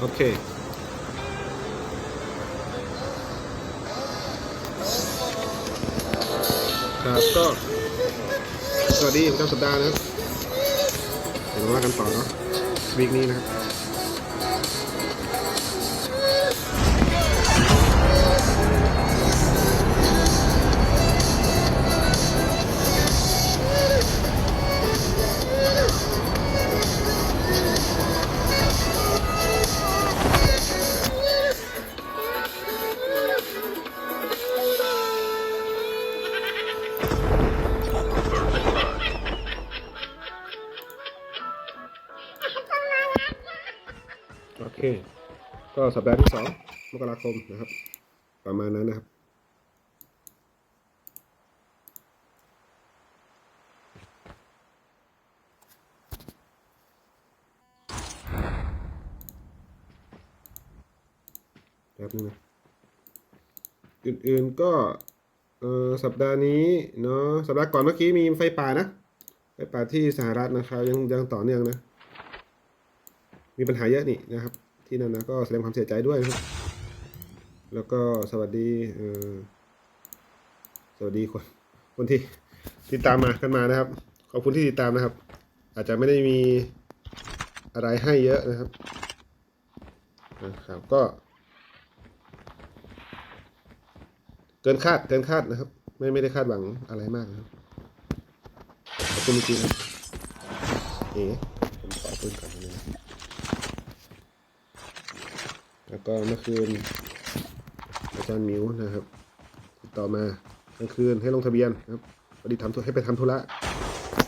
โอเคครับก็สวัสดีประจำสัปดาห์นะครับ เดี๋ยวมาว่ากันต่อเนาะวีคนี้นะครับ สัปดาห์ที่สองมกราคมนะครับ ประมาณนั้นนะครับแป๊บนึงนะอื่นๆก็เออสัปดาห์นี้เนาะสัปดาห์ก่อนเมื่อกี้มีไฟป่านะไฟป่าที่สหรัฐนะครับยังยังต่อเนื่องนะ มีปัญหาเยอะนี่นะครับ ที่นั่นนะก็แสดงความเสียใจด้วยนะครับ แล้วก็สวัสดีเออสวัสดีคนคนที่ติดตามมากันมานะครับ ขอบคุณที่ติดตามนะครับ อาจจะไม่ได้มีอะไรให้เยอะนะครับนะครับก็เกินคาดเกินคาดนะครับ ไม่ไม่ได้คาดหวังอะไรมากนะครับขอบคุณจริงๆนะเอ๋ผมขอปืนก่อนนะ แล้วก็เมื่อคืนอาจารย์มิวนะครับติดต่อมากลางคืนให้ลงทะเบียนนะครับพอดีทำธุให้ไปทำธุระ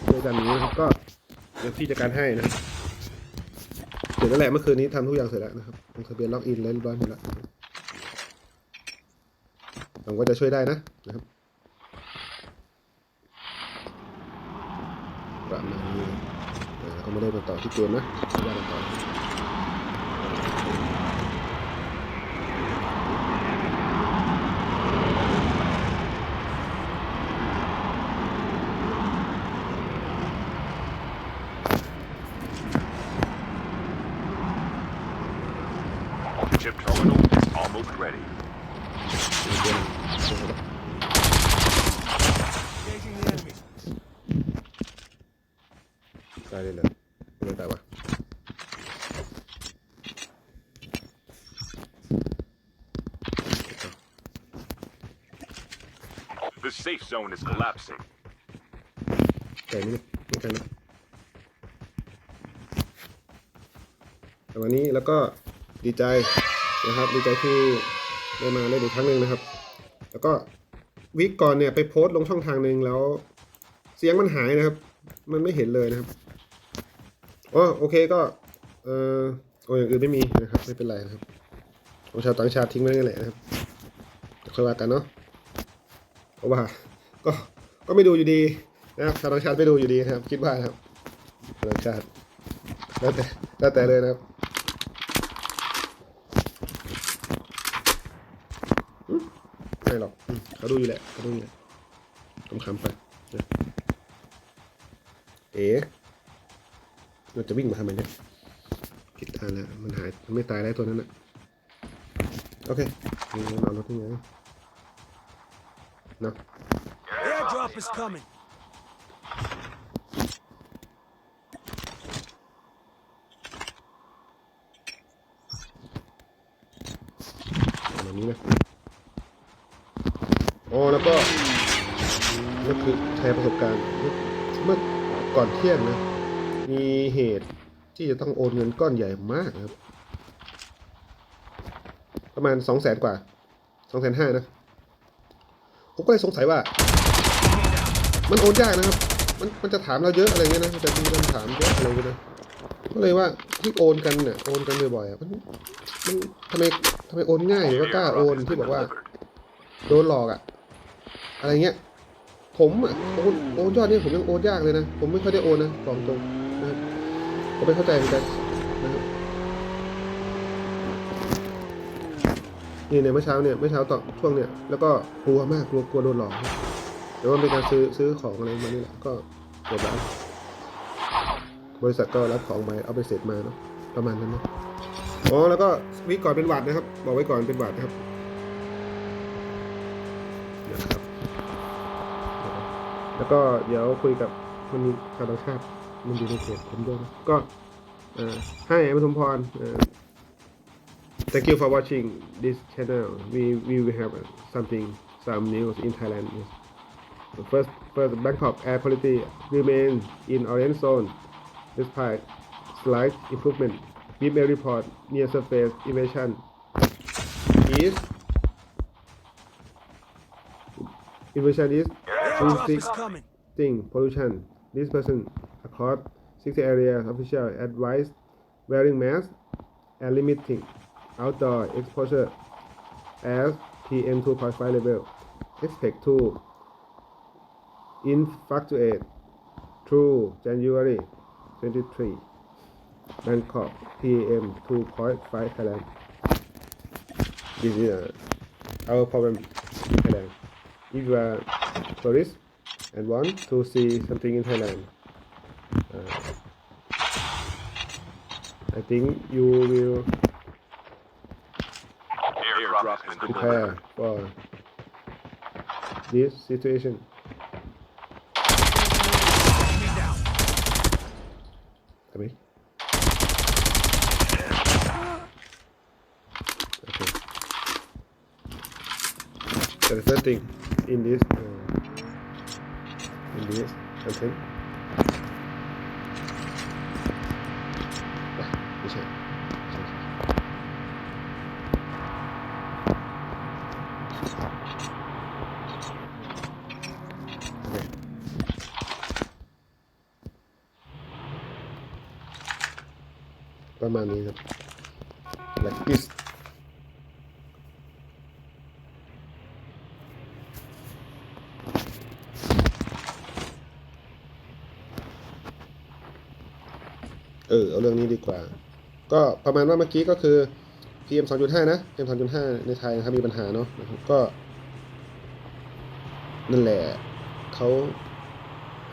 ด้วยอาจารย์มิวนะครับก็เดี๋ยวพี่จัดการให้นะเสร็จแล้วแหละเมื่อคืนนี้ทำทุกอย่างเสร็จแล้วนะครับลงทะเบียนล็อกอินแล้วเรียบร้อยหมดแล้วนะครับหวังว่าจะช่วยได้นะนะครับประมาณนี้นะอ่าแล้วก็ไม่ได้มาต่อที่เกมนะไม่ได้มาต่อ Chip terminal is almost ready. ตายเลยเลย ไม่ตายวะ The safe zone is collapsing. แต่ไม่ไม่ใช่นะแต่วันนี้แล้วก็ดีใจนะครับ ดีใจที่ได้มาเล่นอีกครั้งหนึ่งนะครับ แล้วก็วิกก่อนเนี่ยไปโพสต์ลงช่องทางหนึ่งแล้ว เสียงมันหายนะครับ มันไม่เห็นเลยนะครับ อ๋อโอเคก็ เออโอ้อย่างอื่นไม่มีนะครับ ไม่เป็นไรนะครับของชาวต่างชาติทิ้งไว้นั่นแหละนะครับค่อยว่ากันเนาะเพราะว่า ก็ก็ไม่ดูอยู่ดีนะครับชาวต่างชาติไม่ดูอยู่ดีนะครับ คิดว่านะครับต่างชาติแล้วแต่แล้วแต่เลยนะครับไม่หรอกเขาดูอยู่แหละเขาดูอยู่แหละคำๆไปเอ๋ เราจะวิ่งมาทำไมเนี่ยผิดทางแล้วมันหายมันไม่ตายแล้วตัวนั้นนะโอเคนี่เราเอารถที่ไหนเนาะ Airdrop is coming. ประมาณนี้นะอ๋อแล้วก็นั่นคือแชร์ประสบการณ์ เมื่อก่อนเที่ยงนะ มีเหตุที่จะต้องโอนเงินก้อนใหญ่มากครับ ประมาณสองแสนกว่าสองแสนห้านะ ผมก็เลยสงสัยว่า มันโอนยากนะครับ มันมันจะถามเราเยอะอะไรเงี้ยนะจะมีคำถามเยอะอะไรเงี้ยนะก็เลยว่าที่โอนกันเนี่ยโอนกันบ่อยๆมันมันทำไมทำไมโอนง่ายหรือว่ากล้าโอนที่บอกว่าโดนหลอกอะอะไรเงี้ย ผมอะโอนโอนยอดเนี่ยผมยังโอนยากเลยนะ ผมไม่ค่อยได้โอนนะบอกตรงนะครับ ผมไม่เข้าใจเหมือนกันนะครับนี่เนี่ยเมื่อเช้าเนี่ยเมื่อเช้าตอนช่วงเนี่ยแล้วก็กลัวมากกลัวกลัวโดนหลอกแต่ว่าเป็นการซื้อซื้อของอะไรมานี่แหละก็เกิดร้านบริษัทก็รับของไปเอาไปเสร็จมาเนาะประมาณนั้นนะอ๋อแล้วก็วิก่อนเป็นหวัดนะครับ บอกไว้ก่อนเป็นหวัดนะครับนะครับ แล้วก็เดี๋ยวคุยกับคนชาวต่างชาติ มันอยู่ในเพจผมด้วยนะก็เอ่อให้อมทุมพรเอ่อ thank you for watching this channel we we will have something some news in Thailand yes. first first Bangkok air quality remain in orange zone despite slight improvement give a report near surface elevation is elevation is Airdrop is 26 coming. thing pollution. This person across 60 areas official advice wearing mask and limiting outdoor exposure as PM 2.5 level. Expect to in fluctuate through January 23. Bangkok PM 2.5 Thailand. This is uh, our problem in Thailand. If you are tourist and want to see something in Thailand, think you will Airdrop has been prepare delivered. for this situation. Me down. ทำไม Okay. So the first thing in this uh, in this content อะไม่ใช่ใช่ใช่โอเค ประ มาณนี้ครับ like this เออ เอาเรื่องนี้ดีกว่า ก็ประมาณว่าเมื่อกี้ก็คือ PM 2.5 นะ PM 2.5 ในไทยนะครับมีปัญหาเนาะนะครับก็ นั่นแหละเขา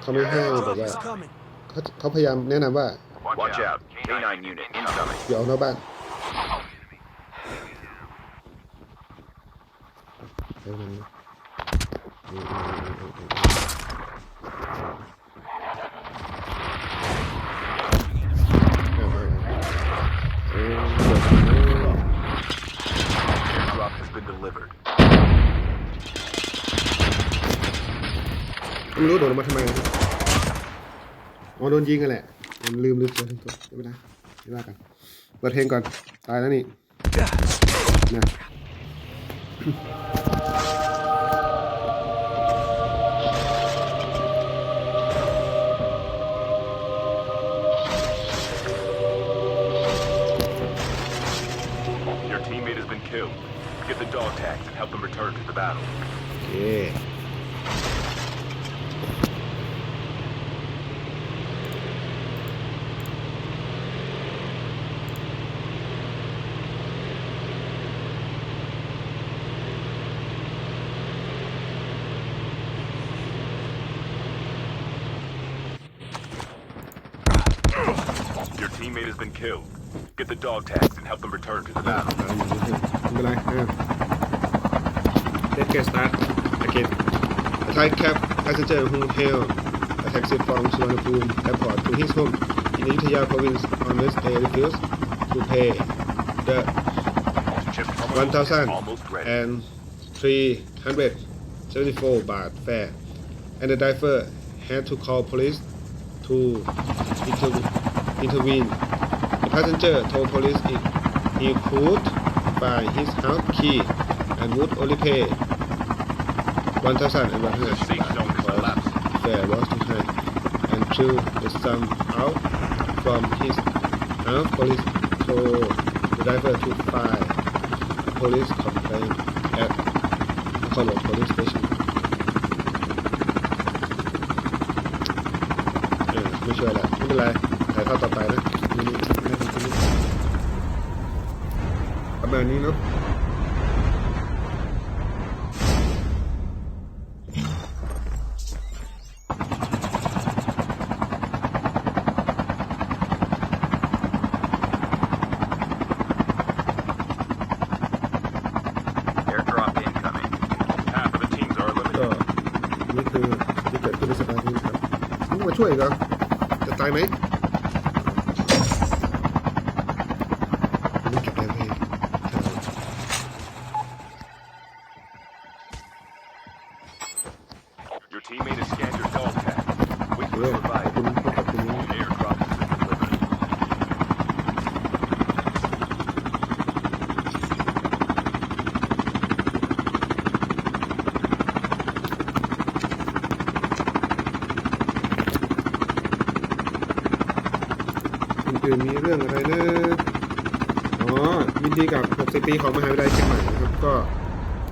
เขาไม่ให้แบบว่าเขาเขาพยายามแนะนำว่า Watch out. K9 unit incoming. อย่าออกนอกบ้านเออมันอืมอืมอืมอืมอืมเอาเอาเอาเออเดี๋ยวเออ Airdrop has been delivered. ไม่รู้โดดลงมาทำไมนะครับอ๋อโดนยิงกันแหละ ผมลืมลืมตัวลืมตัวไม่เป็นไรไม่ว่ากันเปิดเพลงก่อน ตายแล้วนี่นะ Your teammate has been Your teammate has been killed. Get the dog tags and help them return to the ah, battle. Good night. Let's get started again. Attack cap passenger who hailed a taxi from Suvarnabhumi airport to his home in Ayutthaya province on Wednesday refused to pay the one thousand and three hundred seventy-four baht fare and the driver had to call police to intervene intervene. The passenger told police it, he could buy his house key and would only pay 1,100 The safe zone is collapsing. fare was too high and drew the sum out from his house. Police told the driver to file a police complaint at Colombo Police Station. เออไม่ช่วยละไม่เป็นไร ถ่ายทอดต่อไปนะนี่นี่นี่นี่ประมาณนี้เนาะ ช่วยอีกเหรอจะตายไหมไม่เก็บแรงให้ Your teammate has scanned your dog tag. Wait for เรื่อง the ขอบ revive. คุณขอบคุณ Airdrop has been delivered. อื่นๆมีเรื่องอะไรนะอ๋อยินดีกับ 60 ปีของมหาวิทยาลัยเชียงใหม่นะครับ ก็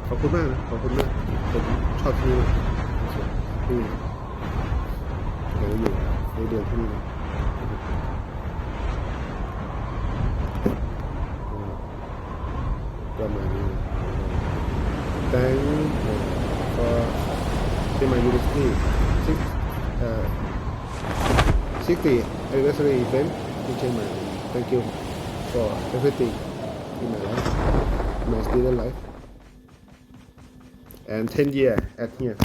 ขอบคุณมากนะขอบคุณมากผมชอบที่นี่มาก ที่นี่เดี๋ยวอยู่ในเดือนที่นี่นะก็ประมาณนี้ Thank for เชียงใหม่ University six เอ่อ 60 anniversary event in Chiang Mai. Thank you for everything in my life, my student life, and 10 year at here.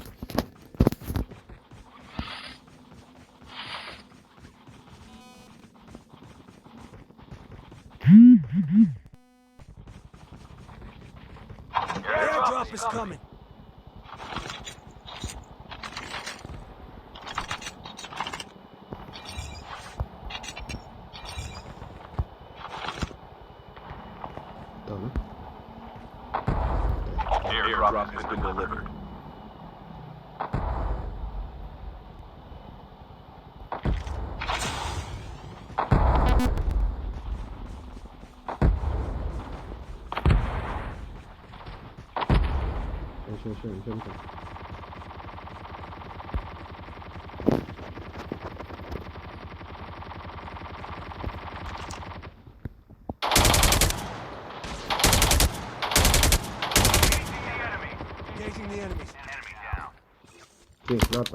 Coming. Sure, sure, sure, sure, sure. Engaging the enemies. นี่รอด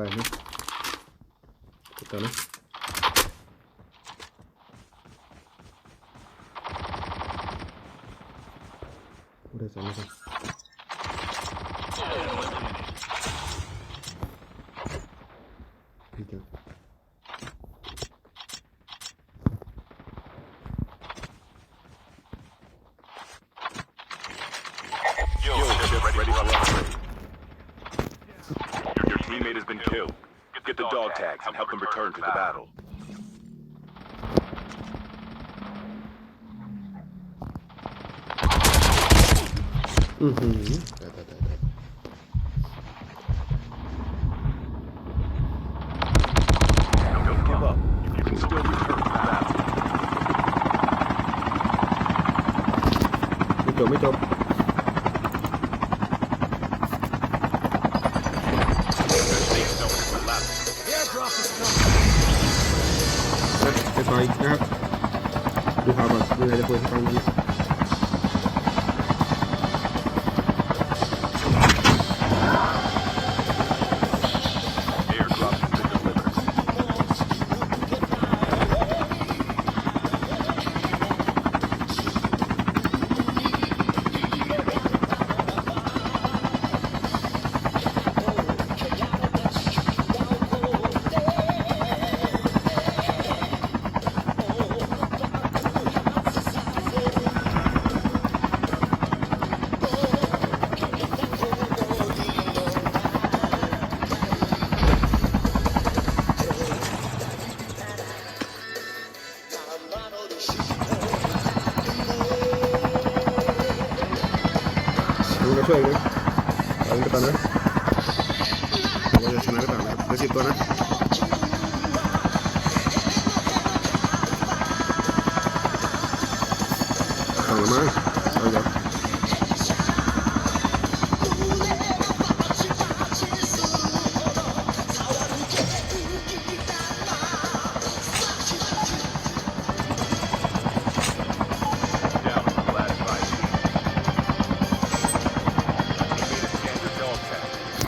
has. Get the dog tags and help them return to the battle. อื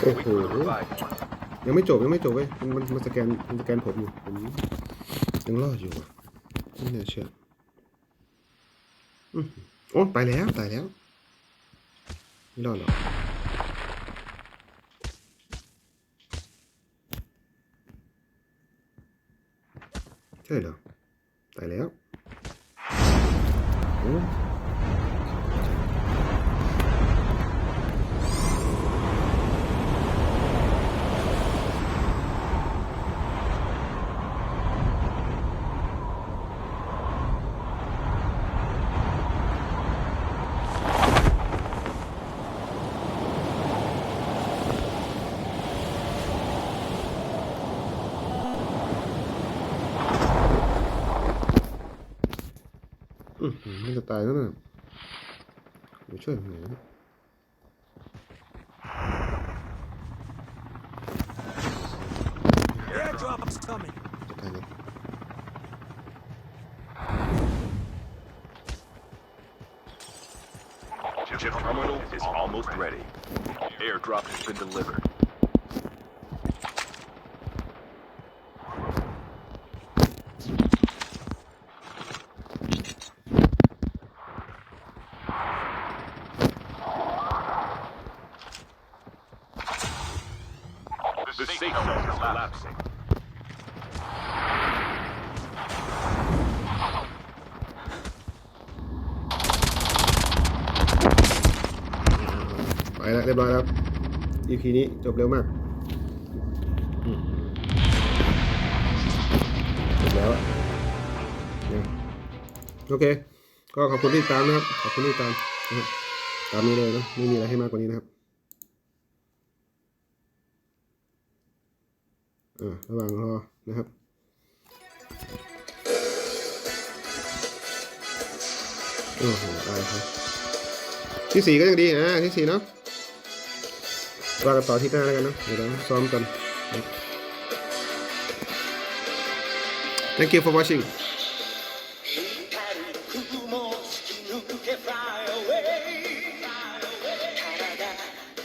อ้โหยังไม่จบยังไม่จบเว้ยมันมันมันสแกนมันสแกนผมอยู่ผมยังรอดอยู่ว่ะไม่น่าเชื่ออืมโอ้ตายแล้วตายแล้วไม่รอดหรอกใช่เหรอตายแล้วโอ้ มันจะตายแล้วนะเดี๋ยวช่วยผมหน่อยนะ Airdrop is coming. จะตายแล้ว Chip terminal is almost ready. Airdrop has been delivered. The safe zone is collapsing. ไปแล้วเรียบร้อยแล้ว EP นี้จบเร็วมากจบแล้วโอเค ก็ขอบคุณที่ติดตามนะครับ ขอบคุณที่ติดตามนะครับตามนี้เลยนะ ไม่มีอะไรให้มากกว่านี้นะครับ อ่าระหว่างรอนะครับโอ้โหตายครับที่สี่ก็ยังดีอ่าที่สี่เนาะว่ากันต่อที่หน้าแล้วกันเนาะเดี๋ยวเราซ้อมกัน Thank you for watching